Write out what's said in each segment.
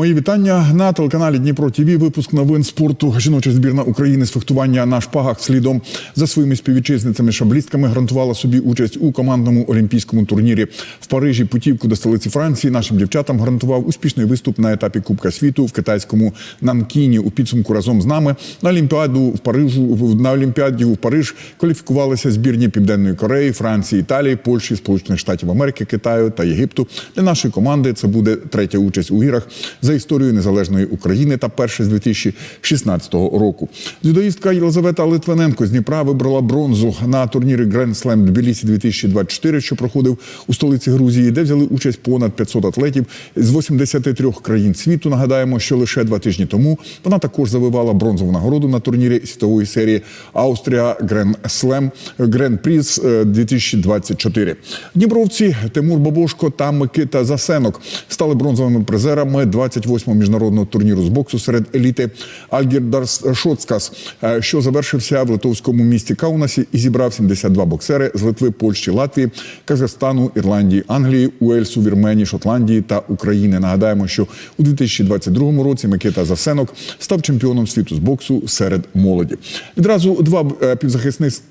Мої вітання на телеканалі Дніпро ТІВІ. Випуск новин спорту. Жіноча збірна України з фехтування на шпагах слідом за своїми співвітчизницями шаблістками гарантувала собі участь у командному олімпійському турнірі в Парижі. Путівку до столиці Франції нашим дівчатам гарантував успішний виступ на етапі Кубка світу в китайському Нанкіні. У підсумку разом з нами на Олімпіаду в Парижу на Олімпіаді в Париж кваліфікувалися збірні Південної Кореї, Франції, Італії, Польщі, Сполучених Штатів Америки, Китаю та Єгипту. Для нашої команди це буде третя участь у іграх за історією незалежної України та перше з 2016 року. Дзюдоїстка Єлизавета Литвиненко з Дніпра вибрала бронзу на турнірі Grand Slam Тбілісі 2024, що проходив у столиці Грузії, де взяли участь понад 500 атлетів з 83 країн світу. Нагадаємо, що лише два тижні тому вона також завивала бронзову нагороду на турнірі світової серії Австрія Grand Slam Grand Prix е, 2024. Дніпровці Тимур Бабошко та Микита Засенок стали бронзовими призерами 28-го міжнародного турніру з боксу серед еліти Альгірдарс Шоцкас, е, що завершився в литовському місті Каунасі і зібрав 72 боксери з Литви, Польщі, Латвії, Казахстану, Ірландії, Англії, Уельсу, Вірменії, Шотландії та України. Нагадаємо, що у 2022 році Микита Засенок став чемпіоном світу з боксу серед молоді. Відразу два е,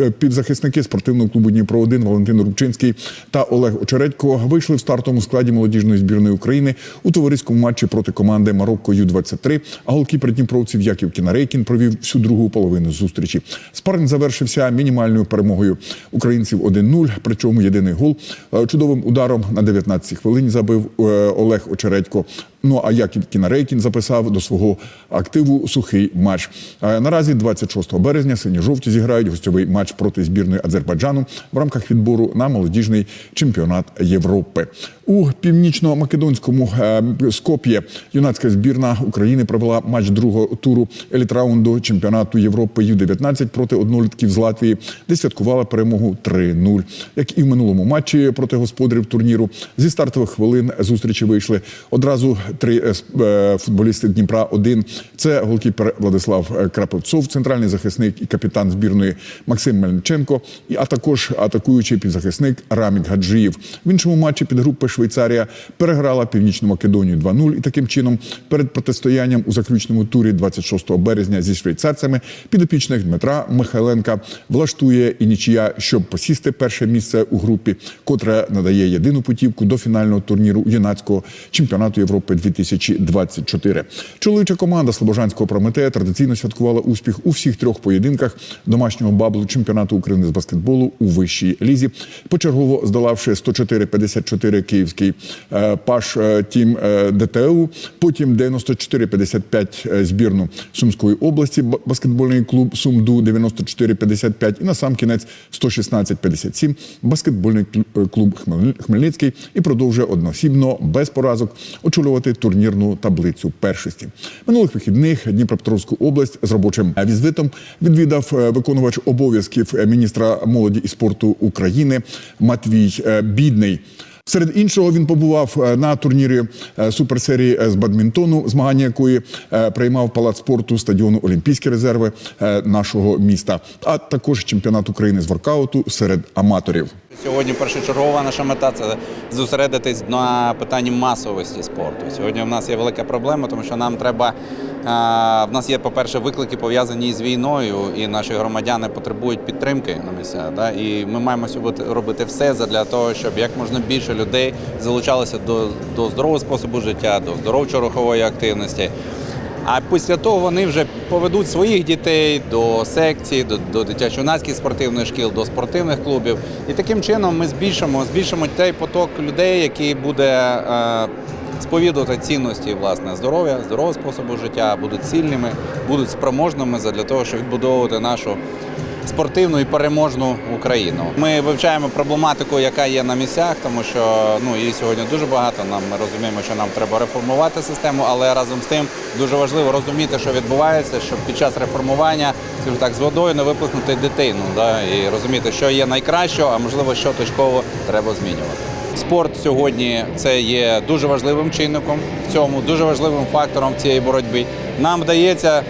е, півзахисники спортивного клубу Дніпро 1 Валентин Рубчинський та Олег Очередько вийшли в стартовому складі молодіжної збірної України у товариському матчі проти команди Марокко Ю-23. А голкіпер дніпровців Яків Кінарейкін провів всю другу половину зустрічі. Спарринг завершився мінімальною перемогою українців 1-0, причому єдиний гол е, чудовим ударом на 19-й хвилині забив е, Олег Очередько. Ну а Яків Кінарейкін записав до свого активу сухий матч. Е, Наразі 26 березня сині-жовті зіграють гостьовий матч проти збірної Азербайджану в рамках відбору на молодіжний чемпіонат Європи. У північно-македонському е, Скоп'є юнацька збірна України провела матч другого туру елітраунду чемпіонату Європи Ю-19 проти однолітків з Латвії, де святкувала перемогу 3-0. Як і в минулому матчі проти господарів турніру, зі стартових хвилин зустрічі вийшли одразу три е, е, футболісти Дніпра. Один це голкіпер Владислав е, Крапивцов, центральний захисник і капітан збірної Максим Мельниченко, а також атакуючий півзахисник Рамік Гаджиєв. В іншому матчі підгрупи Швейцарія переграла Північну Македонію 2-0 і таким чином перед протистоянням у заключному турі 26 березня зі швейцарцями підопічних Дмитра Михайленка влаштує і нічия, щоб посісти перше місце у групі, котре надає єдину путівку до фінального турніру юнацького чемпіонату Європи 2024. Чоловіча команда Слобожанського Прометея традиційно святкувала успіх у всіх трьох поєдинках домашнього баблу чемпіонату України з баскетболу у вищій лізі, почергово здолавши 104-54 київський е, паш е, тім е, ДТУ, потім 94-55 е, збірну Сумської області баскетбольний клуб Сумду 94-55 і на сам кінець 116-57 баскетбольний клуб Хмельницький і продовжує одноосібно без поразок очолювати турнірну таблицю першості. Минулих вихідних Дніпропетровську область з робочим візитом відвідав е, виконувач обов'язків е, міністра молоді і спорту України Матвій е, Бідний. Серед іншого він побував на турнірі суперсерії з бадмінтону, змагання якої приймав палац спорту стадіону Олімпійські резерви нашого міста, а також чемпіонат України з воркауту серед аматорів. Сьогодні першочергова наша мета це зосередитись на питанні масовості спорту. Сьогодні в нас є велика проблема, тому що нам треба. В нас є, по-перше, виклики пов'язані з війною, і наші громадяни потребують підтримки на місцях. Да? І ми маємо робити все для того, щоб як можна більше людей залучалося до, до здорового способу життя, до здоровчо-рухової активності. А після того вони вже поведуть своїх дітей до секцій, до, до дитячо-юнацьких спортивних шкіл, до спортивних клубів. І таким чином ми збільшимо, збільшимо той поток людей, який буде е, сповідувати цінності власне здоров'я, здорового способу життя, будуть сильними, будуть спроможними для того, щоб відбудовувати нашу спортивну і переможну Україну. Ми вивчаємо проблематику, яка є на місцях, тому що ну її сьогодні дуже багато. Нам ми розуміємо, що нам треба реформувати систему, але разом з тим дуже важливо розуміти, що відбувається, щоб під час реформування, скажімо так, з водою не виплеснути дитину, да, і розуміти, що є найкращого, а можливо, що точково треба змінювати. Спорт сьогодні це є дуже важливим чинником в цьому, дуже важливим фактором в цій боротьбі. Нам вдається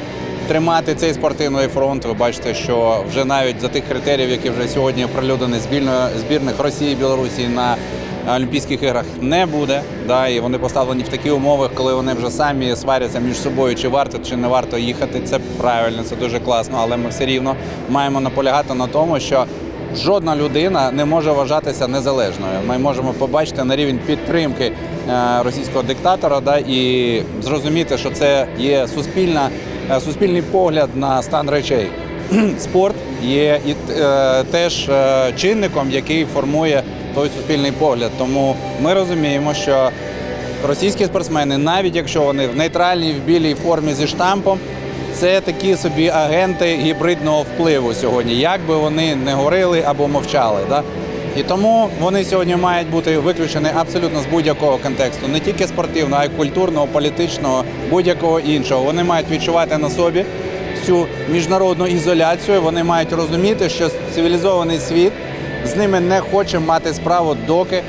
тримати цей спортивний фронт. Ви бачите, що вже навіть за тих критеріїв, які вже сьогодні оприлюднені збірної збірних Росії, Білорусі на Олімпійських іграх не буде. Да, і вони поставлені в такі умови, коли вони вже самі сваряться між собою, чи варто чи не варто їхати. Це правильно, це дуже класно, але ми все рівно маємо наполягати на тому, що жодна людина не може вважатися незалежною. Ми можемо побачити на рівень підтримки е, російського диктатора, да, і зрозуміти, що це є суспільна, суспільний погляд на стан речей. Спорт є і е, теж е, чинником, який формує той суспільний погляд. Тому ми розуміємо, що російські спортсмени, навіть якщо вони в нейтральній в білій формі зі штампом, це такі собі агенти гібридного впливу сьогодні, як би вони не говорили або мовчали. Да? І тому вони сьогодні мають бути виключені абсолютно з будь-якого контексту, не тільки спортивного, а й культурного, політичного, будь-якого іншого. Вони мають відчувати на собі цю міжнародну ізоляцію. Вони мають розуміти, що цивілізований світ з ними не хоче мати справу доки,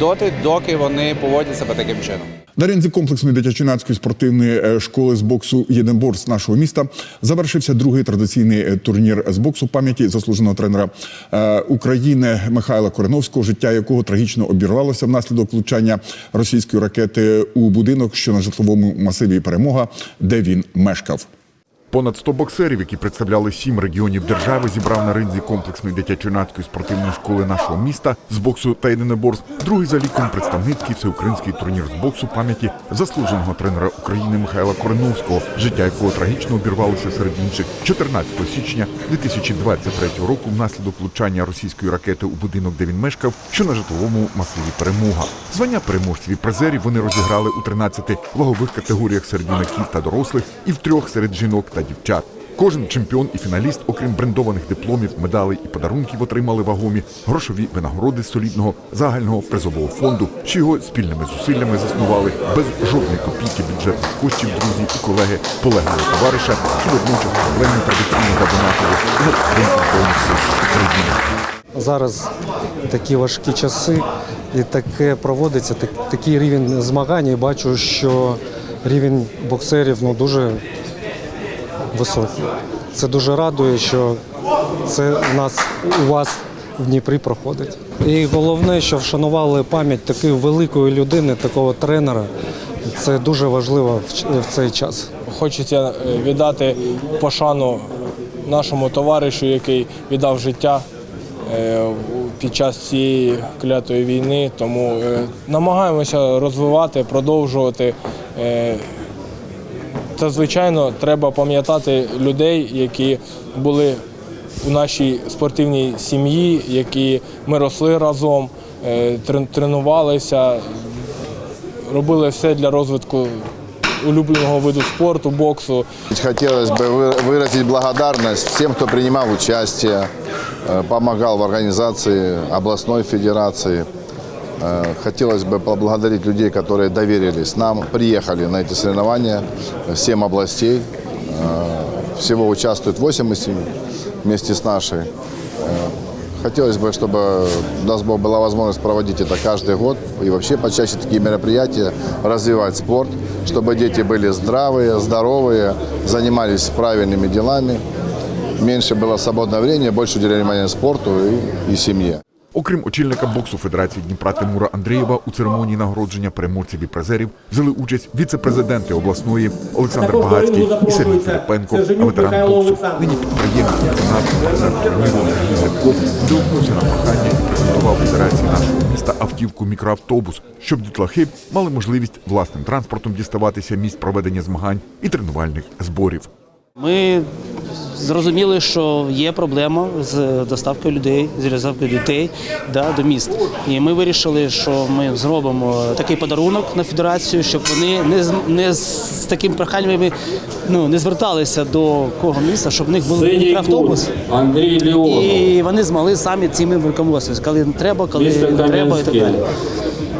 доти, доки вони поводять себе таким чином. На комплексної дитячо-юнацької спортивної е, школи з боксу «Єдинборс» нашого міста завершився другий традиційний е, турнір з боксу пам'яті заслуженого тренера е, України Михайла Кореновського, життя якого трагічно обірвалося внаслідок влучання російської ракети у будинок, що на житловому масиві перемога, де він мешкав. Понад 100 боксерів, які представляли сім регіонів держави, зібрав на ринзі комплексної дитячо-юнацької спортивної школи нашого міста з боксу та єдиноборств. Другий за ліком представницький всеукраїнський турнір з боксу пам'яті заслуженого тренера України Михайла Кореновського, життя якого трагічно обірвалося серед інших 14 січня 2023 року внаслідок влучання російської ракети у будинок, де він мешкав, що на житловому масиві перемога. Звання переможців і призерів вони розіграли у 13 вагових категоріях серед юнаків та дорослих і в трьох серед жінок та дівчат. Кожен чемпіон і фіналіст, окрім брендованих дипломів, медалей і подарунків, отримали вагомі грошові винагороди солідного загального призового фонду, що його спільними зусиллями заснували без жодної копійки бюджетних коштів друзі і колеги полеглого товариша, що водночас проблемні традиційно задонатили. Зараз такі важкі часи, і таке проводиться, так, такий рівень змагань. І бачу, що рівень боксерів ну, дуже високий. Це дуже радує, що це в нас у вас в Дніпрі проходить. І головне, що вшанували пам'ять такої великої людини, такого тренера. Це дуже важливо в цей час. Хочеться е, віддати пошану нашому товаришу, який віддав життя е, під час цієї клятої війни. Тому е, намагаємося розвивати, продовжувати. Е, Та, звичайно, треба пам'ятати людей, які були у нашій спортивній сім'ї, які ми росли разом, е, трен- тренувалися, робили все для розвитку улюбленого виду спорту, боксу. Хотелось бы вы- выразить благодарность всем, кто принимал участие, э, помогал в организации областной федерации. Э, Хотелось бы поблагодарить людей, которые доверились нам, приехали на эти соревнования, э, 7 областей. Э, Всего участвует 8 из 7 вместе с нашей. Э, Хотелось бы, чтобы, даст Бог, была возможность проводить это каждый год и вообще почаще такие мероприятия, развивать спорт, чтобы дети были здравые, здоровые, занимались правильными делами, меньше было свободного времени, больше уделяли внимание спорту и, и семье. Окрім очільника боксу Федерації Дніпра Тимура Андрієва, у церемонії нагородження переможців і призерів взяли участь віце-президенти обласної Олександр Багацький і Сергій Філипенко, а ветеран боксу, нині підприємець, Зябко, долучився на прохання і презентував Федерації нашого міста автівку мікроавтобус, щоб дітлахи мали можливість власним транспортом діставатися місць проведення змагань і тренувальних зборів. Ми зрозуміли, що є проблема з доставкою людей, з доставкою дітей да, до міст. І ми вирішили, що ми зробимо такий подарунок на федерацію, щоб вони не з не з таким проханнями ну, не зверталися до кого міста, щоб в них був кут. Андрій Леонов. І вони змогли самі цими руководствуватися, коли треба, коли не треба і так далі.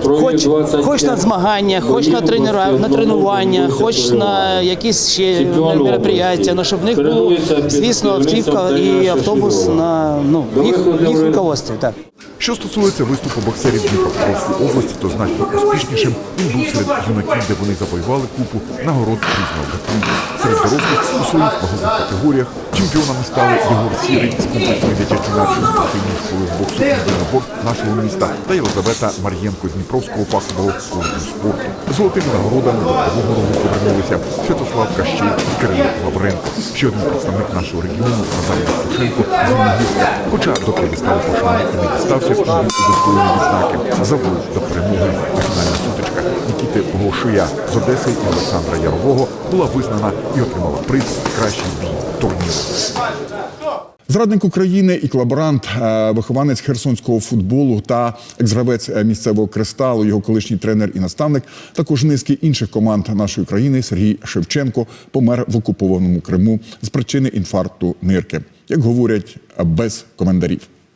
Хоч, хоч на змагання, хоч на тренера, на тренування, хоч на якісь ще мероприятия, ну, щоб в них був, звісно, автівка і автобус на ну, їх, їх руководстві. Так. Що стосується виступу боксерів Дніпропетровської області, то значно успішнішим він був серед юнаків, де вони завоювали купу нагород різного гатунку. Серед дорослих у своїх вагових категоріях чемпіонами стали Єгор Сірий з комплексної дитячо-юнацької спортивної школи з боксу «Єдинобор» нашого міста та Єлизавета Мар'єнко з Дніпровського фахового коледжу спорту. Золотими нагородами до другого рогу повернулися Святослав Кащей і Кирило Лавренко. Ще один представник нашого регіону Назар Євтушенко з Міногірська, хоча до п'єдесталу пошани і не дістався в у удостоєнні відзнаки, заволив до перемоги у фінальна сутичка Нікіти Голошуя з Одеси і Олександра Ярового була визнана і отримала приз кращий бій турніру. Зрадник України і колаборант, е, вихованець херсонського футболу та екс-гравець е, місцевого кристалу, його колишній тренер і наставник, також низки інших команд нашої країни Сергій Шевченко помер в окупованому Криму з причини інфаркту нирки, як говорять, без коментарів.